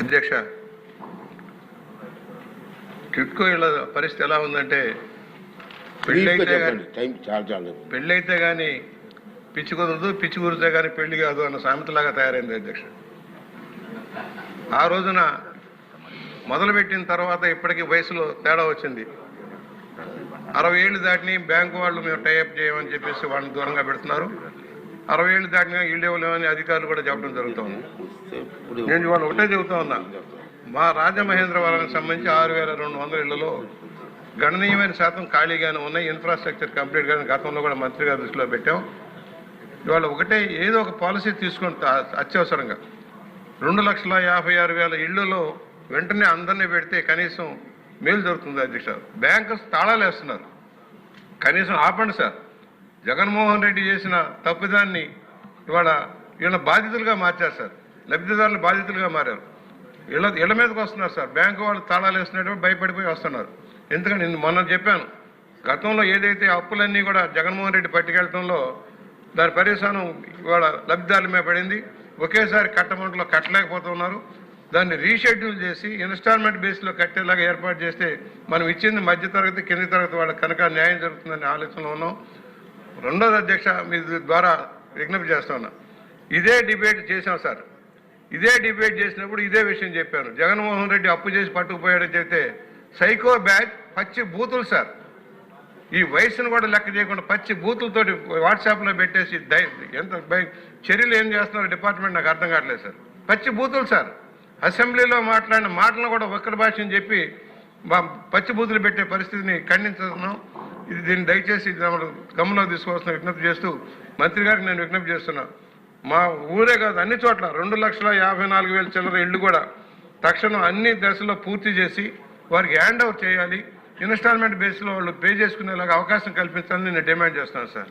అధ్యక్ష టిట్కో ఇళ్ళ పరిస్థితి ఎలా ఉందంటే పెళ్ళైతే పెళ్ళైతే కానీ పిచ్చి కుదరదు పిచ్చి కుదిరితే కానీ పెళ్ళి కాదు అన్న సామెతలాగా తయారైంది అధ్యక్ష. ఆ రోజున మొదలుపెట్టిన తర్వాత ఇప్పటికీ వయసులో తేడా వచ్చింది. అరవై ఏళ్ళు దాటిని బ్యాంకు వాళ్ళు మేము టైఅప్ చేయమని చెప్పేసి వాళ్ళని దూరంగా పెడుతున్నారు. అరవై ఏళ్ళు దాటినా ఇళ్ళు ఇవ్వలేమని అధికారులు కూడా చెప్పడం జరుగుతుంది. నేను ఇవాళ ఒకటే చెబుతా ఉన్నా. మా రాజమహేంద్రవరానికి సంబంధించి ఆరు వేల రెండు వందల ఇళ్ళలో గణనీయమైన శాతం ఖాళీగానే ఉన్నాయి. ఇన్ఫ్రాస్ట్రక్చర్ కంప్లీట్ కానీ గతంలో కూడా మంత్రి గారి దృష్టిలో పెట్టాం. ఇవాళ ఒకటే ఏదో ఒక పాలసీ తీసుకొని అత్యవసరంగా రెండు లక్షల యాభై ఆరు వేల ఇళ్ళలో వెంటనే అందరినీ పెడితే కనీసం మేలు దొరుకుతుంది అధ్యక్ష. బ్యాంకు తాళాలు వేస్తున్నారు కనీసం ఆపండి సార్. జగన్మోహన్ రెడ్డి చేసిన తప్పిదాన్ని ఇవాళ వీళ్ళ బాధితులుగా మార్చారు సార్. లబ్ధిదారులు బాధితులుగా మారారు. ఇళ్ళ ఇళ్ళ మీదకి వస్తున్నారు సార్. బ్యాంకు వాళ్ళు తాళాలు వేసినట్టు భయపడిపోయి వస్తున్నారు. ఎందుకంటే నేను మొన్న చెప్పాను గతంలో ఏదైతే అప్పులన్నీ కూడా జగన్మోహన్ రెడ్డి పట్టుకెళ్ళడంలో దాని పరిశానం ఇవాళ లబ్ధిదారుల మీద పడింది. ఒకేసారి కట్టమంటలో కట్టలేకపోతున్నారు. దాన్ని రీషెడ్యూల్ చేసి ఇన్స్టాల్మెంట్ బేస్లో కట్టేలాగా ఏర్పాటు చేస్తే మనం ఇచ్చింది మధ్యతరగతి కింది తరగతి వాళ్ళకి కనుక న్యాయం జరుగుతుందని ఆలోచనలో ఉన్నాం. రెండోది అధ్యక్ష మీ ద్వారా విజ్ఞప్తి చేస్తున్నా ఇదే డిబేట్ చేశాం సార్. ఇదే డిబేట్ చేసినప్పుడు ఇదే విషయం చెప్పాను. జగన్మోహన్ రెడ్డి అప్పు చేసి పట్టుకుపోయాడని చెప్తే సైకో బ్యాచ్ పచ్చి బూతులు సార్. ఈ వయసును కూడా లెక్క చేయకుండా పచ్చి బూతులతోటి వాట్సాప్లో పెట్టేసి ఎంత చర్యలు ఏం చేస్తున్నారో డిపార్ట్మెంట్ నాకు అర్థం కావట్లేదు సార్. పచ్చి బూతులు సార్. అసెంబ్లీలో మాట్లాడిన మాటలను కూడా ఒక్కరి భాష చెప్పి పచ్చి బూతులు పెట్టే పరిస్థితిని ఖండించుతున్నాం ఇది దీన్ని దయచేసి గమనంలో తీసుకోవాల్సిన విజ్ఞప్తి చేస్తూ మంత్రి గారికి నేను విజ్ఞప్తి చేస్తున్నా. మా ఊరే కాదు అన్ని చోట్ల రెండు లక్షల యాభై నాలుగు వేల చిల్లర ఇళ్ళు కూడా తక్షణం అన్ని దశలో పూర్తి చేసి వారికి హ్యాండ్ ఓవర్ చేయాలి. ఇన్స్టాల్మెంట్ బేస్లో వాళ్ళు పే చేసుకునేలాగా అవకాశం కల్పించాలని నేను డిమాండ్ చేస్తున్నాను సార్.